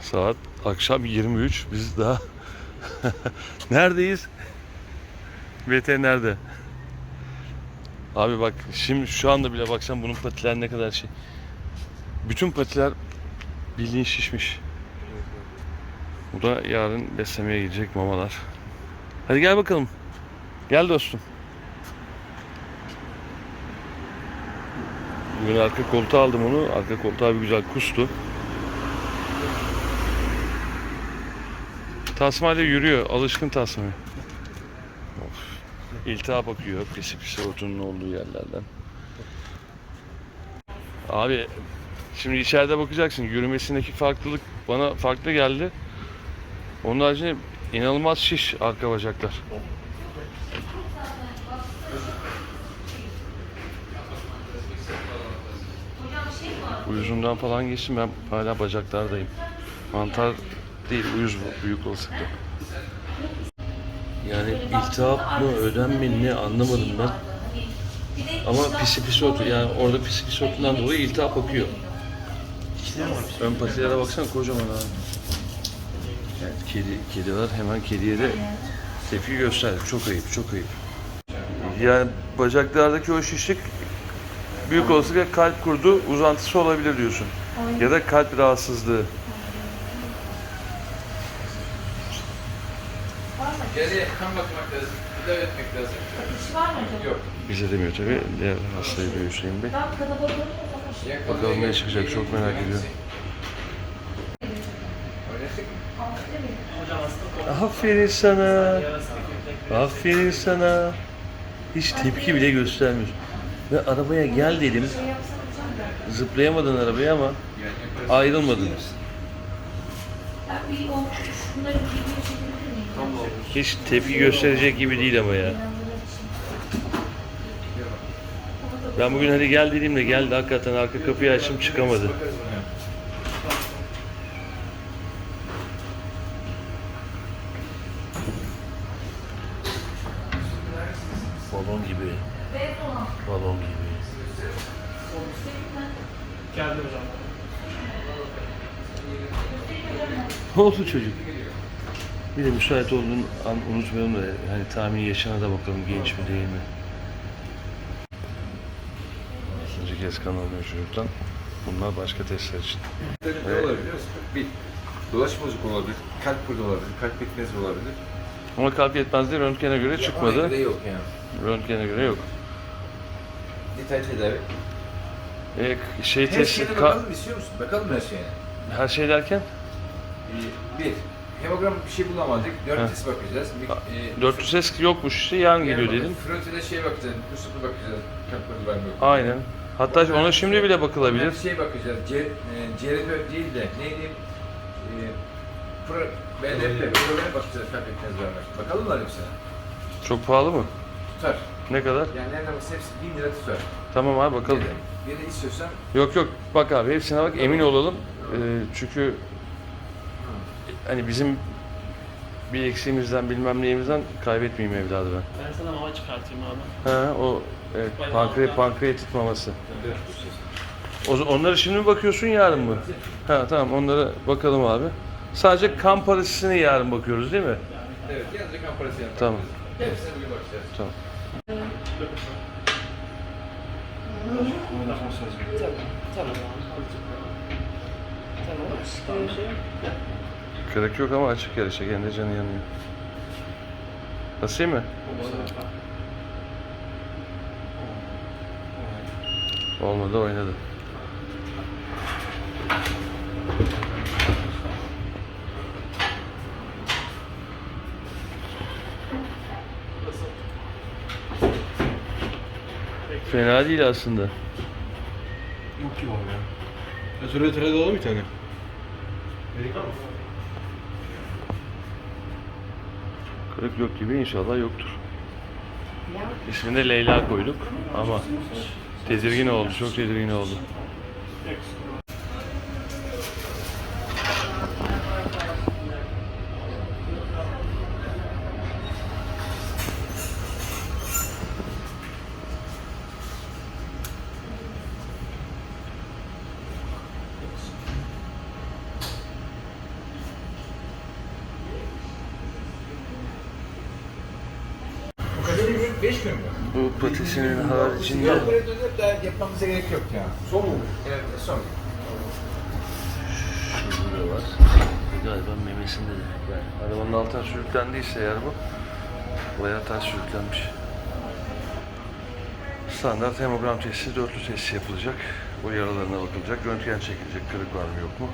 Saat akşam 23. Biz daha neredeyiz? Veterinerde. Abi bak şimdi şu anda bile baksan bunun patiler ne kadar şey. Bütün patiler bildiğin şişmiş. Bu da yarın beslemeye gidecek mamalar. Hadi gel bakalım. Gel dostum. Bugün arka koltuğa aldım onu. Arka koltuğa bir güzel kustu. Tasmayla yürüyor. Alışkın tasmaya. Of. İltihap akıyor. Pisi pisi otunun olduğu yerlerden. Abi şimdi içeride bakacaksın. Yürümesindeki farklılık bana farklı geldi. Onun haricinde inanılmaz şiş arka bacaklar. Uyuzundan falan geçtim ben hala bacaklardayım. Mantar değil uyuz büyük olasılıkla. Yani iltihap mı ödem mi ne anlamadım ben. Ama pisi pisi otu yani orada pisi pisi otundan dolayı iltihap akıyor. Ön patilere baksana kocaman ha. Yani kedi, kediler hemen kediye de tepki gösterdi. Çok ayıp, çok ayıp. Yani bacaklardaki o şişlik büyük olasılıkla kalp kurdu uzantısı olabilir diyorsun. Ya da kalp rahatsızlığı. Geriye kan bakmak lazım, tedavi etmek lazım. İş var mı acaba? Yok. Bize demiyor tabii. Diğer hastayı bir Hüseyin Bey. Ben kalabalık? Yakaladı, Bakalım ne çıkacak, çok merak ediyorum. Mı? Aferin sana. Aferin sana. Hiç tepki bile göstermiyorsun. Ve arabaya gel dedim. Şey. Zıplayamadın arabaya ama ayrılmadın. Ben bir o şunları bir Hiç tepki gösterecek gibi değil ama ya. Ben bugün hadi gel dediğimde geldi hakikaten arka kapıyı açtım çıkamadı. Balon gibi. Balon gibi. Geldi hocam. Ne oldu çocuk? Bir de müsait olduğun an unutmayalım da hani tahmini yaşına da bakalım genç mi değil mi? İkinci kez kan alıyor çocuktan. Bunlar başka testler için. Ne olabilir biliyor musun? Bir, dolaşım bozuk olabilir, kalp kurdu olabilir, kalp pekmezi olabilir. Ama kalp yetmezliği röntgene göre Ona çıkmadı. göre yok yani. Röntgene göre yok. Detay tedavi. E, şey Her test, şeyine ka- bakalım istiyor musun? Bakalım her şeyine. her şey derken bir, hemogram bir şey bulamadık. Dört Heh. test bakacağız. Bir, e, 400 S yokmuş işte yarın geliyor dedim. Frontale şey bakacağız, Yusuf'a bakacağız. Kurdu var mı yok mu? Aynen. Hatta ona şimdi bile bakılabilir. Bir şey bakacağız. C, e, CR4 değil de neydi? E, pro, BDP, programa bakacağız kalp pekmezi var mı? Bakalım mı hepsine? Çok pahalı mı? Tutar. Ne kadar? Yani nereden baksa hepsi 1000 lira tutar. Tamam abi bakalım. Bir de istiyorsan Yok yok bak abi hepsine bak emin olalım. Ee, çünkü hani bizim bir eksiğimizden bilmem neyimizden kaybetmeyeyim evladı ben. Ben sana mama çıkartayım abi. Ha o evet, pankre pankreatit maması. O, onları şimdi mi bakıyorsun yarın mı? Ha tamam onlara bakalım abi. Sadece kan parasını yarın bakıyoruz değil mi? Evet, yalnızca kan parası yapmak. Tamam. Hepsine bugün bakacağız. Tamam. Tamam. Tamam. Şey yap. Kırık yok ama açık yer işte kendi canı yanıyor. Nasıl mi? Olmadı oynadı. Fena değil aslında. Yok ki var ya. Ötürü ötürü dolu bir tane. Amerikan mı? Kırık yok gibi inşallah yoktur. İsmini de Leyla koyduk ama tedirgin oldu, çok tedirgin oldu. 5 gün mü? Bu patisinin haricinde Yok buraya dönüp daha yapmamıza gerek yok ya. Son mu? Evet son. şurada var. Galiba memesinde de. Yani arabanın altına sürüklendiyse eğer bu bayağı ters sürüklenmiş. Standart hemogram testi, dörtlü testi yapılacak. O yaralarına bakılacak, röntgen çekilecek, kırık var mı yok mu?